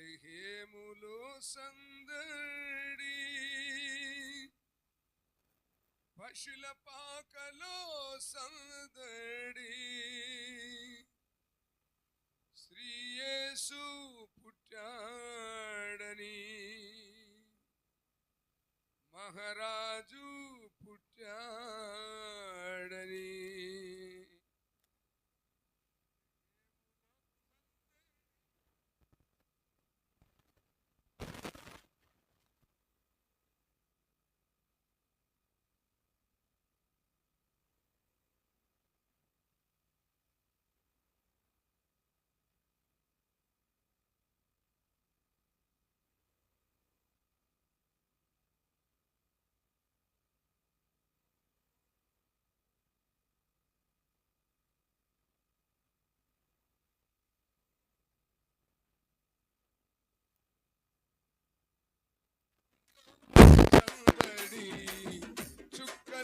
బెత్లెహేములో సందడి. పశుల పాకలో సందడి. శ్రీయేసు పుట్టాడని. మహారాజు పుట్టాడని.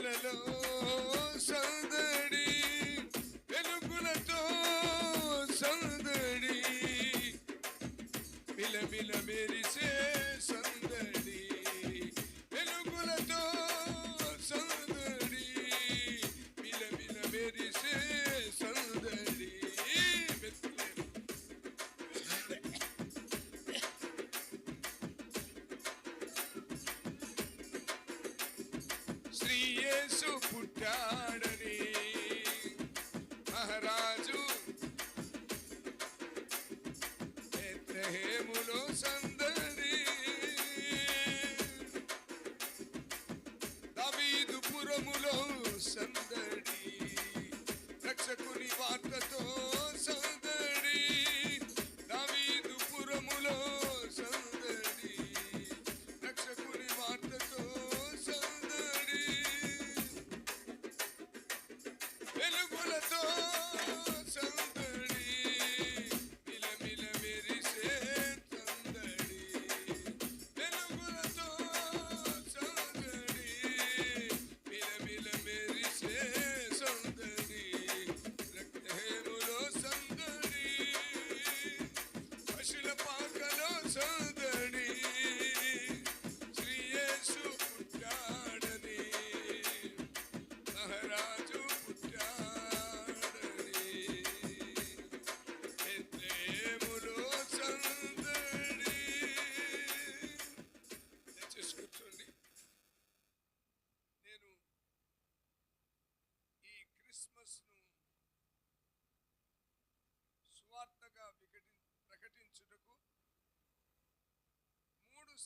చుక్కలలో సందడి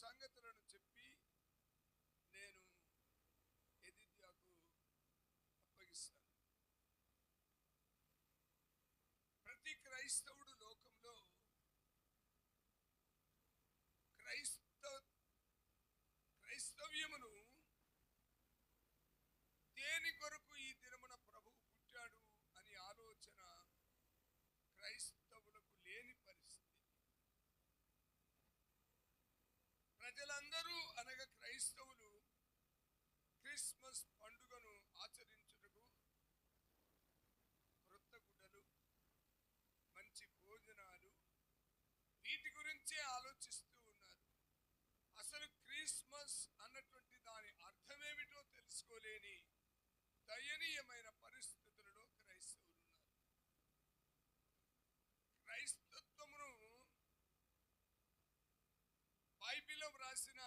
సంగతులను చెప్పి నేను ఎదిద్యాకు అప్పగిస్తాను. ప్రతి క్రైస్తవుడు లోకంలో క్రైస్తవ క్రైస్తవ్యమును దేని కొరకు ఈ దినమున ప్రభువు పుట్టాడు అని ఆలోచన క్రైస్త లేని పరిస్థితి ప్రజలందరూ అనగా క్రైస్తవులు క్రిస్మస్ పండుగను ఆచరించుటకు క్రొత్త గుడ్డలు మంచి భోజనాలు వీటి గురించే ఆలోచిస్తూ ఉన్నారు. అసలు క్రిస్మస్ అన్నటువంటి దాని అర్థమేమిటో తెలుసుకోలేని దయనీయమైన పరిస్థితి క్రైస్తవులు ఉన్నారు క్రైస్తత్వమును బైబిల్లో వ్రాసిన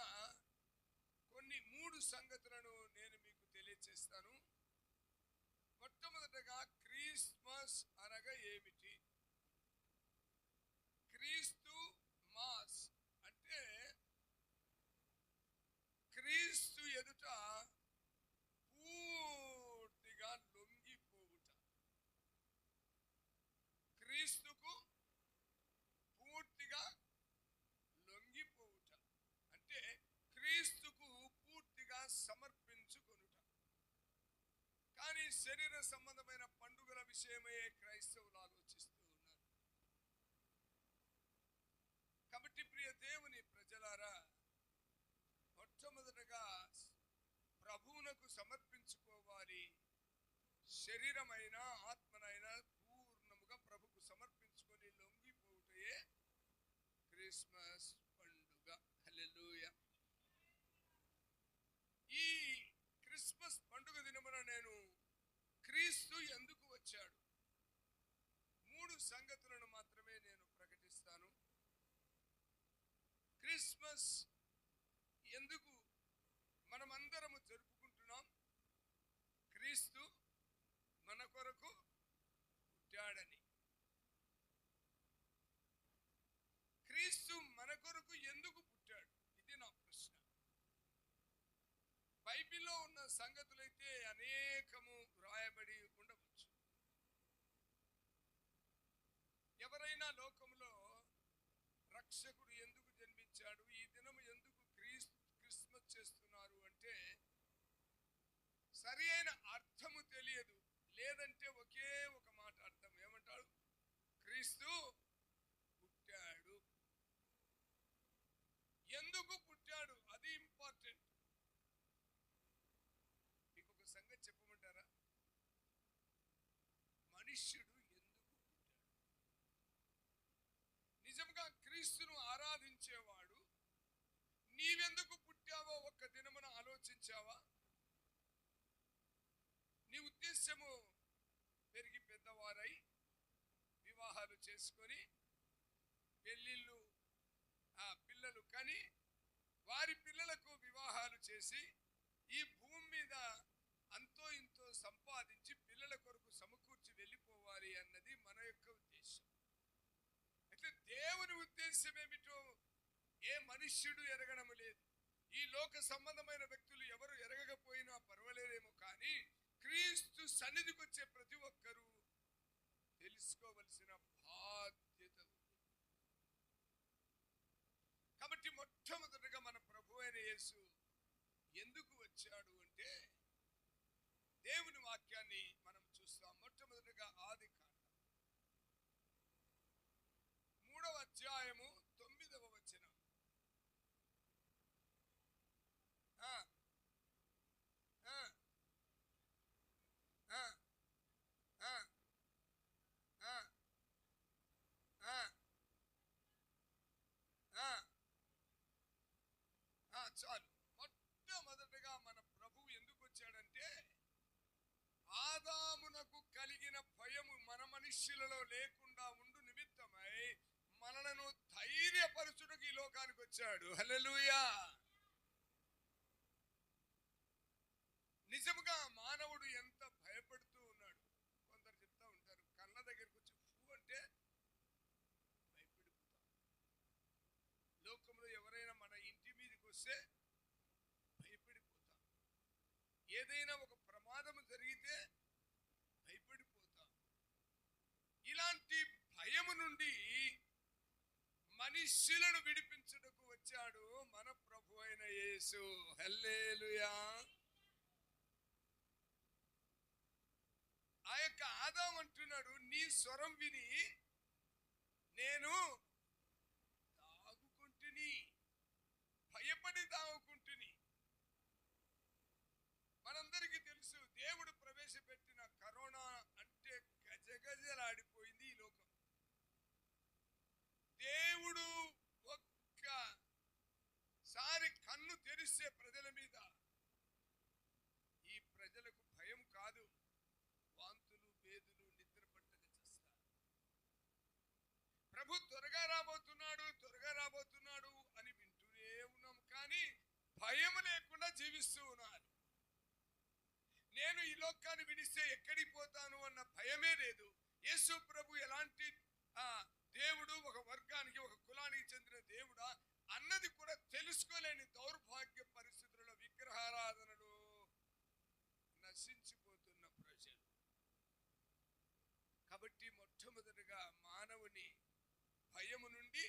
కొన్ని మూడు సంగతులను నేను మీకు తెలియచేస్తాను మొట్టమొదటగా క్రిస్మస్ అనగా ఏమిటి క్రీస్తు మాస్ అంటే క్రీస్తు ఎదుట పూర్తిగా లొంగిపోవుట క్రీస్తుకు పూర్తిగా లొంగిపోవుట అంటే క్రీస్తుకు పూర్తిగా సమర్పించుకొనుట కానీ శరీర సంబంధమైన పండుగల విషయమే క్రైస్తవులు ఆలోచిస్తూ ఉన్నారు. కాబట్టి ప్రియ దేవుని ప్రజలారా మొట్టమొదటగా ప్రభువునకు సమర్పించుకోవాలి శరీరమైన ఆత్మ పూర్ణముగా ప్రభుకు సమర్పించుకొని లొంగిపోవుటయే క్రిస్మస్ పండుగ హల్లెలూయా ఈ క్రిస్మస్ పండుగ దినమున నేను క్రీస్తు ఎందుకు వచ్చాడు మూడు సంగతులను మాత్రమే నేను ప్రకటిస్తాను క్రిస్మస్ ఎందుకు మనమందరము జరుపుకుంటున్నాం? క్రీస్తు మన కొరకు పుట్టాడని. క్రీస్తు మన కొరకు ఎందుకు పుట్టాడు? ఇది నా ప్రశ్న. బైబిల్లో ఉన్న సంగతులైతే అనేకము వ్రాయబడి ఉండవచ్చు. ఎవరైనా లోకంలో రక్షకుడు ఎందుకు జన్మించాడు ఈ దినము ఎందుకు క్రీస్ క్రిస్మస్ చేస్తున్నారు అంటే సరైన అర్థము తెలియదు. లేదంటే ఒకే ఒక మాట అర్థం. ఏమంటాడు? క్రీస్తు పుట్టాడు. ఎందుకు పుట్టాడు? అది ఇంపార్టెంట్. మీకు ఒక సంగతి చెప్పమంటారా? మనుష్యుడు ఎందుకు పుట్టాడు? నిజంగా క్రీస్తు చేసుకొని పెళ్ళిళ్ళు ఆ పిల్లలు. కని వారి పిల్లలకు వివాహాలు చేసి ఈ భూమి మీద అంతో ఇంతో సంపాదించి పిల్లల కొరకు సమకూర్చి వెళ్ళిపోవాలి అన్నది మన యొక్క ఉద్దేశం. అయితే దేవుని ఉద్దేశం ఏమిటో ఏ మనుష్యుడు ఎరగడం లేదు. ఈ లోక సంబంధమైన వ్యక్తులు ఎవరు ఎరగకపోయినా పర్వాలేదేమో కానీ క్రీస్తు సన్నిధికి వచ్చే ప్రతి ఒక్కరూ తెలుసుకోవలసిన బాధ్యత ఉంది కాబట్టి మొట్టమొదటిగా మన ప్రభు అయిన యేసు ఎందుకు వచ్చాడు అంటే దేవుని వాక్యాన్ని మనం చూస్తాం మొట్టమొదటిగా ఆది కాండం. మూడవ అధ్యాయము చాలు. మొట్టమొదటగా మన ప్రభువు ఎందుకు వచ్చాడంటే ఆదామునకు కలిగిన భయము మన మనుష్యులలో లేకుండా ఉండు నిమిత్తమై మనలను ధైర్యపరచుటకు ఈ లోకానికి వచ్చాడు. హలలుయా నిజముగా మానవుడు ఎంత భయపడుతూ ఉన్నాడు కొందరు చెప్తా ఉంటారు కళ్ళ దగ్గరికి వచ్చి ఫూ అంటే భయపడిపోతాం లోకంలో ఎవరైనా మన ఇంటి మీదకి వస్తే భయపడిపోతాం ఏదైనా ఒక ప్రమాదం జరిగితే భయపడిపోతాం. ఇలాంటి భయము నుండి మనుష్యులను విడిపించుటకు వచ్చాడు మన ప్రభు అయిన యేసు. హల్లెలూయా. ఆ యొక్క ఆదాం అంటున్నాడు నీ స్వరం విని నేను తాగుకుంటుని. భయపడి తాగుకుంటు మనందరికీ తెలుసు దేవుడు ప్రవేశపెట్టిన కరోనా అంటే గజగజలాడిపోయింది ఈ లోకం దేవుడు ఒక్కసారి కన్ను తెరిస్తే ప్రజల మీద ఈ ప్రజలకు భయం కాదు వాంతులు వేదులు నిద్ర పట్టక చేస్తారు ప్రభు త్వరగా రాబోతున్నాడు త్వరగా రాబోతున్నాడు అని వింటూనే ఉన్నాం. కానీ భయం లేకుండా జీవిస్తూ ఉన్నాను. నేను ఈ లోకాన్ని విడిస్తే ఎక్కడికి పోతాను అన్న భయమే లేదు. యేసు ప్రభు ఎలాంటి ఆ దేవుడు ఒక వర్గానికి ఒక కులానికి చెందిన దేవుడా అన్నది కూడా తెలుసుకోలేని దౌర్భాగ్య పరిస్థితులలో విగ్రహారాధనలు నశించిపోతున్న ప్రజలు కాబట్టి మొట్టమొదటిగా మానవుని భయము నుండి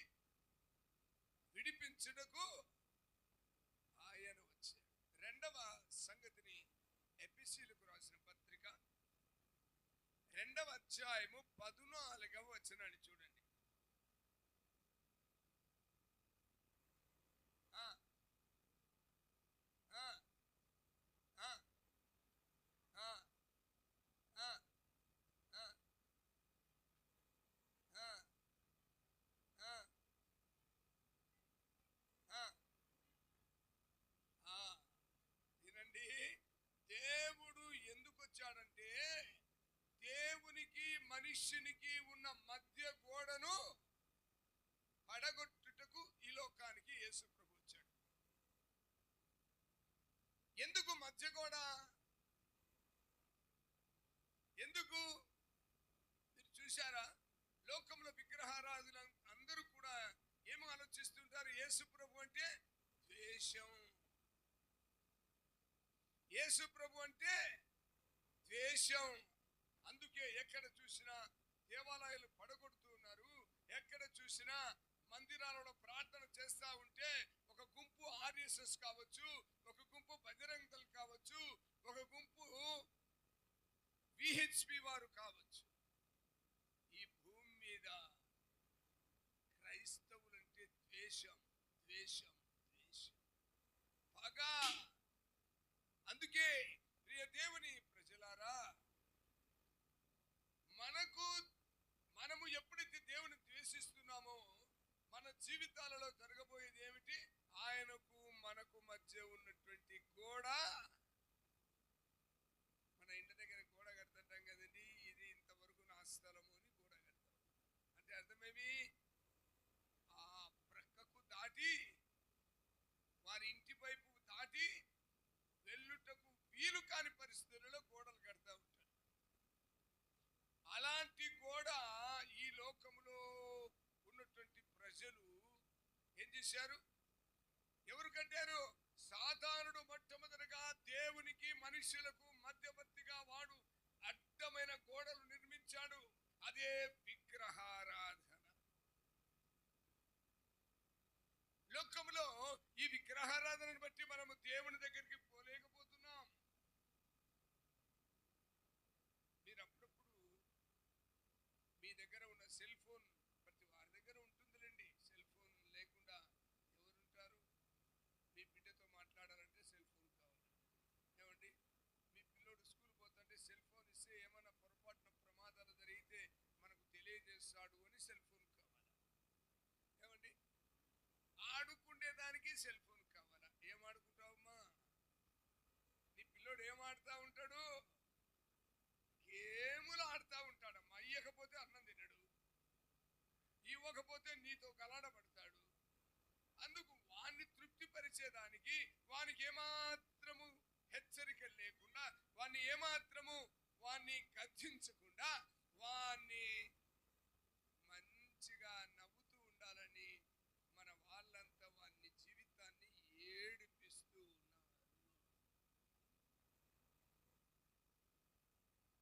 విడిపించుటకు ఆయన వచ్చాడు. రెండవ సంగతిని ఎపిసీలకు రాసిన పత్రిక రెండవ అధ్యాయము పదునాలుగవ వచనాన్ని చూడండి. మనుష్యునికి ఉన్న మధ్య గోడను పడగొట్టుటకు ఈ లోకానికి యేసు ప్రభు వచ్చాడు. ఎందుకు మధ్య గోడ? ఎందుకు? మీరు చూశారా? లోకంలో విగ్రహారాధులు అందరూ కూడా ఏమో ఆలోచిస్తుంటారు యేసు ప్రభు అంటే ద్వేషం. యేసు ప్రభు అంటే ద్వేషం. అందుకే ఎక్కడ చూసినా దేవాలయాలు పడగొడుతూ ఉన్నారు. ఎక్కడ చూసినా మందిరాలలో ప్రార్థన చేస్తా ఉంటే ఒక గుంపు ఆర్ఎస్ఎస్ కావచ్చు ఒక గుంపు బజరంగ్ కావచ్చు ఒక గుంపు విహెచ్పి వారు కావచ్చు ఈ భూమి మీద క్రైస్తవులంటే ద్వేషం ద్వేషం ద్వేషం పగ అందుకే ప్రియ దేవుని ప్రజలారా మనకు మనము ఎప్పుడైతే దేవుని ద్వేషిస్తున్నామో మన జీవితాలలో జరగబోయేది ఏమిటి? ఆయనకు మనకు మధ్య ఉన్నటువంటి గోడ. మన ఇంటి దగ్గర గోడ కడతాం కదండి. ఇది ఇంతవరకు నా స్థలము అని గోడ కడతాం. అంటే అర్థమేమి? ఆ ప్రక్కకు దాటి వారి ఇంటి వైపు దాటి వెళ్ళుటకు వీలు కాని పరిస్థితులలో గోడ కడతా ఉంటారు అలాంటి గోడ ఈ లోకములో ఉన్నటువంటి ప్రజలు ఏం చేశారు? ఎవరు కట్టారు? సాధారణుడు మొట్టమొదటిగా దేవునికి మనుషులకు మధ్యవర్తిగా వాడు అడ్డమైన గోడలు నిర్మించాడు. అదే విగ్రహారాధన. లోకంలో ఈ విగ్రహారాధనను బట్టి మనము దేవుని దగ్గరికి పోలేకపోతున్నాం. మీరు అప్పుడప్పుడు మీ దగ్గర ఉన్న సెల్ ఫోన్ ప్రతి వారి దగ్గర ఉంటుందిలేండి సెల్ ఫోన్ లేకుండా ఎవరుంటారు మీ బిడ్డతో మాట్లాడాలంటే సెల్ ఫోన్ కావాలి ఏమండి మీ పిల్లోడు స్కూల్ పోతుంటే సెల్ ఫోన్ ఇస్తే ఏమైనా పొరపాటున ప్రమాదాలు జరిగితే మనకు తెలియజేస్తాడు అని సెల్ ఫోన్ కావాలా. ఏమండి? ఆడుకునేదానికి సెల్ ఫోన్ కావాలా. ఏం ఆడుకుంటావమ్మా? నీ పిల్లోడు ఏం ఆడుతూ ఉంటాడు? గేములు ఆడుతా ఉంటాడమ్మా. ఇయ్యకపోతే అన్నం తినడు. ఇవ్వకపోతే నీతో కలాడబడతాడు అందుకు వాణ్ణి తృప్తిపరిచేదానికి వానికి ఏమాత్రము హెచ్చరిక లేకుండా వాణ్ణి ఏమాత్రము వాణ్ణి గర్జించకుండా వాణ్ణి మంచిగా నవ్వుతూ ఉండాలని మన వాళ్ళంతా వాని జీవితాన్ని ఏడిపిస్తూ ఉన్నారు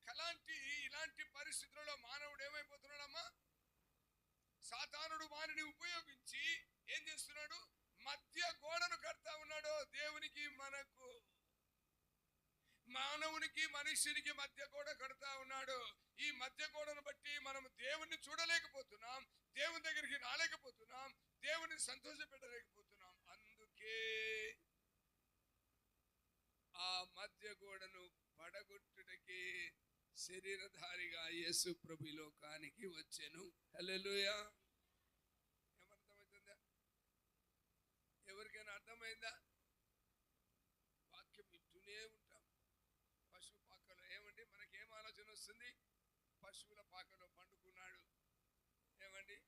అలాంటి ఇలాంటి పరిస్థితులలో మానవుడు ఏమైపోతున్నాడమ్మా? సాతానుడు వారిని ఉపయోగించి ఏం చేస్తున్నాడు? మధ్య గోడను కడతా ఉన్నాడు. దేవునికి మనకు మానవునికి మనుష్యునికి మధ్య గోడ కడతా ఉన్నాడు. ఈ మధ్య గోడను బట్టి మనం దేవుణ్ణి చూడలేకపోతున్నాం దేవుని దగ్గరికి రాలేకపోతున్నాం దేవుని సంతోష పెట్టలేకపోతున్నాం. అందుకే ఆ మధ్య గోడను పడగొట్టుటకి శరీరధారిగా యేసు ప్రభు లోకానికి వచ్చాను. హలోయా ఏమర్థమవుతుందా ఎవరికైనా అర్థమైందా? వాక్యం వింటూనే ఉంటాం. పశువు పాకలో ఏమండి? మనకి ఏం ఆలోచన వస్తుంది? పశువుల పాకలో పండుకున్నాడు. ఏమండి?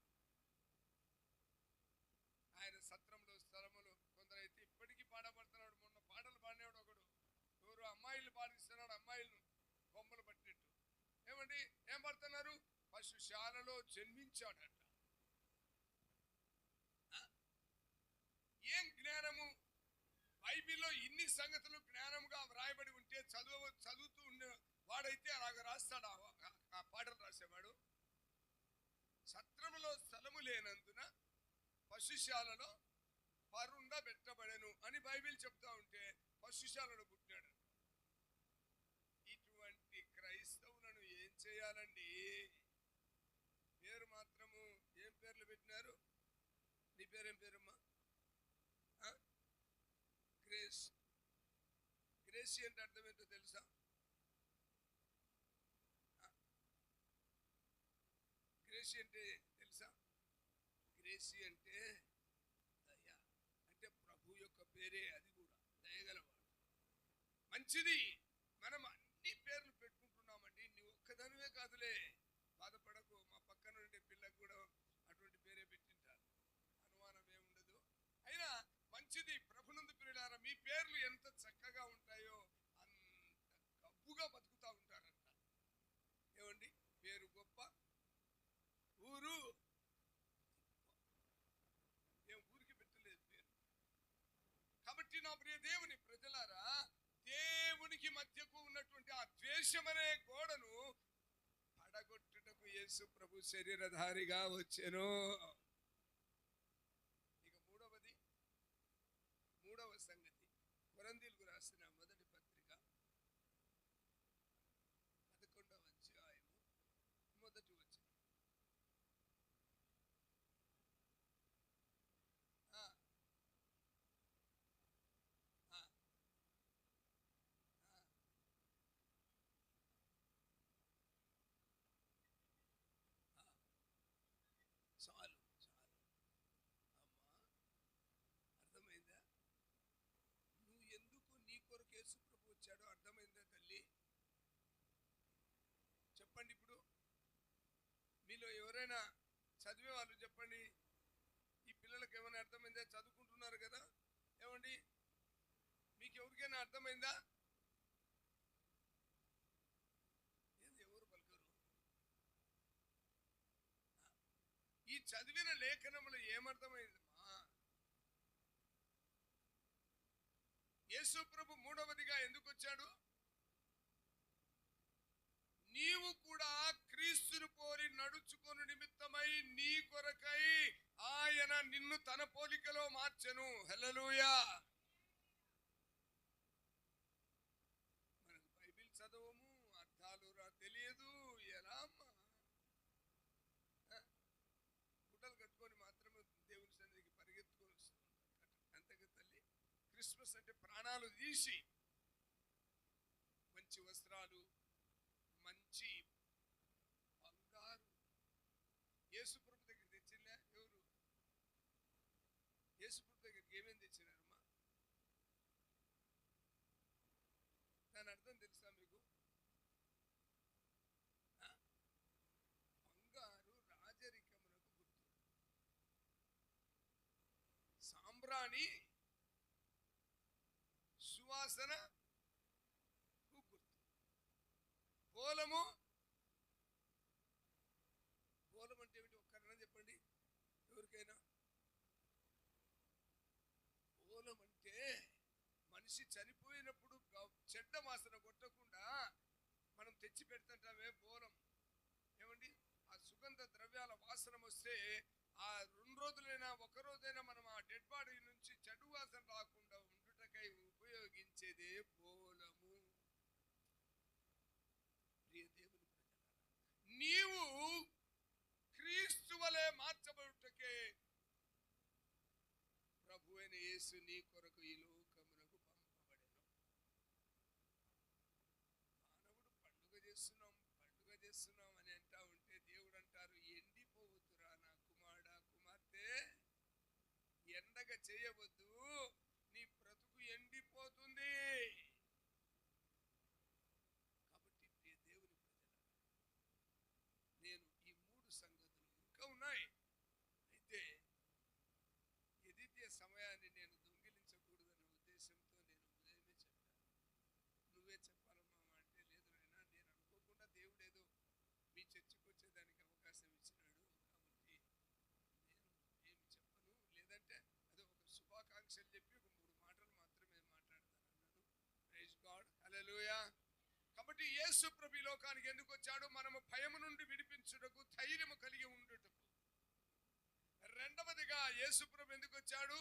ఆయన సత్రంలో స్థలములు కొందరైతే ఇప్పటికీ పాడబడుతున్నాడు. మొన్న పాటలు పాడినాడు ఒకడు. ఎవరు అమ్మాయిలు పాడిస్తున్నాడు అమ్మాయిలను. చూడండి ఏం పడుతున్నారు పశుశాలలో జన్మించాడట. ఏం జ్ఞానము? బైబిల్లో ఇన్ని సంగతులు జ్ఞానముగా వ్రాయబడి ఉంటే చదువు చదువుతూ ఉండే వాడైతే అలాగ రాస్తాడు? ఆ- పాటలు రాసేవాడు. సత్రములో స్థలము లేనందున పశుశాలలో పరుండ పెట్టబడెను అని బైబిల్ చెప్తా ఉంటే పశుశాలలో పుట్టాడు ఇటువంటి క్రైస్తవులను ఏం చేయాలండి పేరు మాత్రము ఏం పేర్లు పెట్టినారు నీ పేరేం పేరమ్మా? గ్రేస్. గ్రేసి అంటే అర్థం ఏంటో తెలుసా? ఆ? గ్రేసి అంటే తెలుసా? గ్రేసి అంటే దయ. అంటే ప్రభు యొక్క పేరే అది కూడా. దయగలవాడు. మంచిది. మనం అన్ని పేర్లు పెట్టుకుంటున్నామండి. నీ ఒక్కదానివే కాదులే పేర్లు ఎంత చక్కగా ఉంటాయో అంత గబ్బుగా బతుకుతా ఉంటారంట ఏమండి పేరు గొప్ప ఊరు ఏం ఊరికి పెట్టలేదు పేరు కాబట్టి నా ప్రియ దేవుని ప్రజలారా దేవునికి మధ్యకు ఉన్నటువంటి ఆ ద్వేషమనే గోడను పడగొట్టుటకు యేసు ప్రభు శరీరధారిగా వచ్చెను ఇక మూడవది మూడవ సంగతి కొరందీలకు రాసిన మొదటి పత్రిక పదకొండవ అధ్యాయము మొదటి వచ్చిన చాలు చాలు అమ్మా అర్థమైందా నువ్వు ఎందుకు నీ కొరకు యేసు ప్రభు వచ్చాడో అర్థమైందా తల్లి చెప్పండి ఇప్పుడు. మీలో ఎవరైనా చదివే వాళ్ళు చెప్పండి. ఈ పిల్లలకు ఏమైనా అర్థమైందా? చదువుకుంటున్నారు కదా? ఏమండి? మీకు ఎవరికైనా అర్థమైందా? ఏది ఎవరు పలకరు? ఈ చదివిన లేఖనములు ఏమర్థమైందమ్మా యేసు ప్రభు మూడవదిగా ఎందుకు వచ్చాడు? నీవు ఆయన నిన్ను తన పోలికలో మార్చెను. హల్లెలూయా. మనకు బైబిల్ చదవము అర్థాలు రా తెలియదు. ఎలా గుడ్డలు కట్టుకొని మాత్రమే దేవుని సన్నిధికి పరిగెత్తుకొని అంతగా తల్లి? క్రిస్మస్ అంటే ప్రాణాలు తీసి మంచి వస్త్రాలు మంచి బంగారు యేసుప్రభు దగ్గర తెచ్చిందా ఎవరు యేసుప్రభు దగ్గరికి ఏమేమి తెచ్చినారమ్మా దాని అర్థం తెలుసా మీకు? బంగారు రాజరికమునకు గుర్తు. సాంబ్రాణి సువాసన గుర్తు. పోలము పోలం అంటే ఏమిటి? ఒక్కరైనా చెప్పండి. ఎవరికైనా? పోలం అంటే మనిషి చనిపోయినప్పుడు చెడ్డ వాసన కొట్టకుండా మనం తెచ్చి పెడుతుంటామే బోరం ఏమండి? ఆ సుగంధ ద్రవ్యాల వాసన వస్తే ఆ రెండు రోజులైనా ఒక రోజైనా మనం ఆ డెడ్ బాడీ నుంచి చెడు వాసన రాకుండా ఉండుటకై ఉపయోగించేదే బోలము ప్రియ దేవుని నీవు క్రీస్తు వలె మార్చబడుటకే ప్రభు అయిన యేసు నీ కొరకు ఈ లోకమునకు చేస్తున్నాం అని అంటా ఉంటే దేవుడు అంటారు ఎండిపోవద్దురా నా కుమారుడా కుమార్తె. ఎండగా చేయవద్దు నీ బ్రతుకు ఎండిపోతుంది. కాబట్టి ప్రియ దేవుని ప్రజల నేను ఈ మూడు సంగతులు ఇంకా ఉన్నాయి. అయితే ఎదితే సమయాన్ని నేను దొంగిలించకూడదనే ఉద్దేశంతో నేను ఉదయమే చెప్పాను నువ్వే చెప్పాలమ్మా అంటే లేదు నాయనా నేను అనుకోకుండా దేవుడు ఏదో మీ చర్చికి వచ్చేదానికి అవకాశం ఇచ్చినాడు కాబట్టి నేను ఏమి చెప్పను లేదంటే అదే ఒక థ్యాంక్స్ అని చెప్పి ఒక మూడు మాటలు మాత్రమే మాట్లాడతాను అన్నాను ప్రైజ్ గాడ్ హల్లెలూయా కాబట్టి యేసు ప్రభు లోకానికి ఎందుకు వచ్చాడు మనము భయము నుండి విడిపించుటకు ధైర్యము కలిగి ఉండుటకు. రెండవదిగా యేసుప్రభు ఎందుకు వచ్చాడు?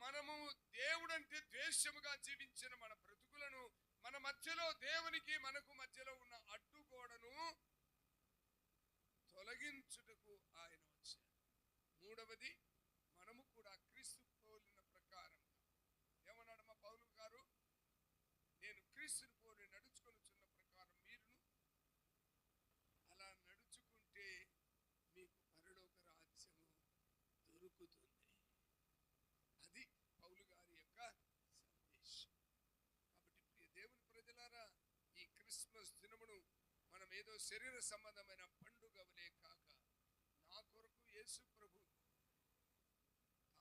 మనము దేవుడంటే ద్వేషముగా జీవించిన మన బ్రతుకులను మన మధ్యలో దేవునికి మనకు మధ్యలో ఉన్న అడ్డుగోడను తొలగించు అది పౌలు గారి యొక్క సందేశం. కాబట్టి ప్రియ దేవుని ప్రజలారా ఈ క్రిస్మస్ దినమును మనం ఏదో శరీర సంబంధమైన పండుగవలే కాక నా కొరకు యేసు ప్రభు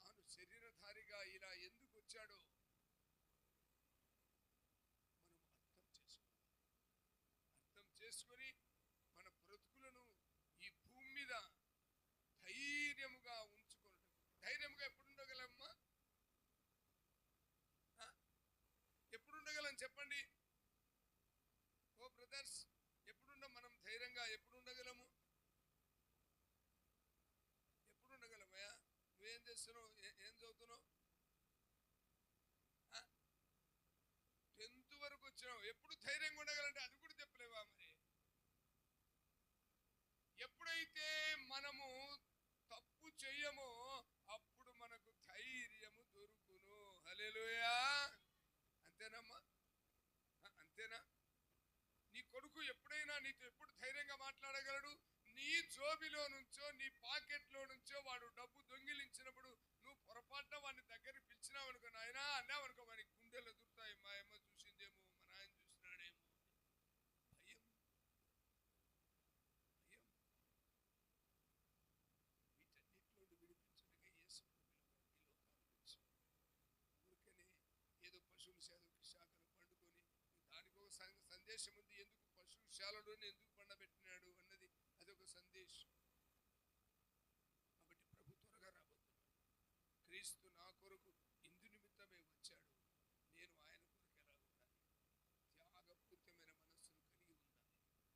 తాను శరీరధారిగా ఇలా ఎందుకు వచ్చాడో మనం అర్థం చేసుకుని నీ ఎప్పుడైనా నీతో ఎప్పుడు ధైర్యంగా మాట్లాడగలడు? నీ జోబిలో నుంచో నీ పాకెట్లో నుంచో వాడు డబ్బు దొంగిలించినప్పుడు నువ్వు పొరపాటున వాడిని దగ్గర పిలిచినావు అనుకో నాయన అన్నావు అనుకో వాడి గుండెలు ఎదురుతాయి. మా అమ్మ చూసిందేమో మా నాయన చూసినాడేమో. భయం భయం వీటన్నిటిలో విడిపించడానికి విడిపించుటకే యేసు ఈ లోకానికి వచ్చాడు. ఊరికనే ఏదో పశువులు సేదకి శాఖలు పండుకొని దానికి ఒక సందేశం ఉంది ఎందుకు పశువు ఎందుకు పండబెట్టినాడు అన్నది అదొక సందేశం. కాబట్టి ప్రభు త్వరగా రాబోతున్నాడు. క్రీస్తు నా కొరకు ఇందు నిమిత్తమే వచ్చాడు. నేను ఆయన కొరకు ఎలా ఉండాలి? త్యాగపూర్తమైన మనస్సును కలిగి ఉండాలి.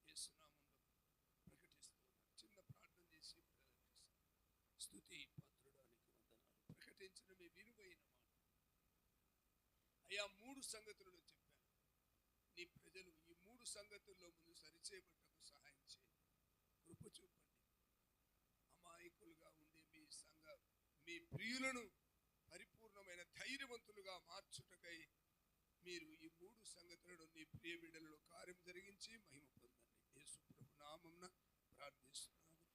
యేసునామంలో ప్రకటిస్తూ ఉన్నాను. చిన్న ప్రార్థన చేసి స్థుతి స్తుతి పాత్రుడానికి వందనాలు. ప్రకటించిన మీ విలువైన మాట. అయా మూడు సంగతులను చెప్పాను మూడు సంగతుల్లో ముందు సరిచేపట్టకు సహాయం చేయండి. కృప చూపండి. అమాయకులుగా ఉండే మీ సంఘ మీ ప్రియులను పరిపూర్ణమైన ధైర్యవంతులుగా మార్చుటకై మీరు ఈ మూడు సంగతులను నీ ప్రియ బిడ్డలలో కార్యం జరిగించి మహిమ పొందండి. యేసు ప్రభు నామంన ప్రార్థిస్తున్నాను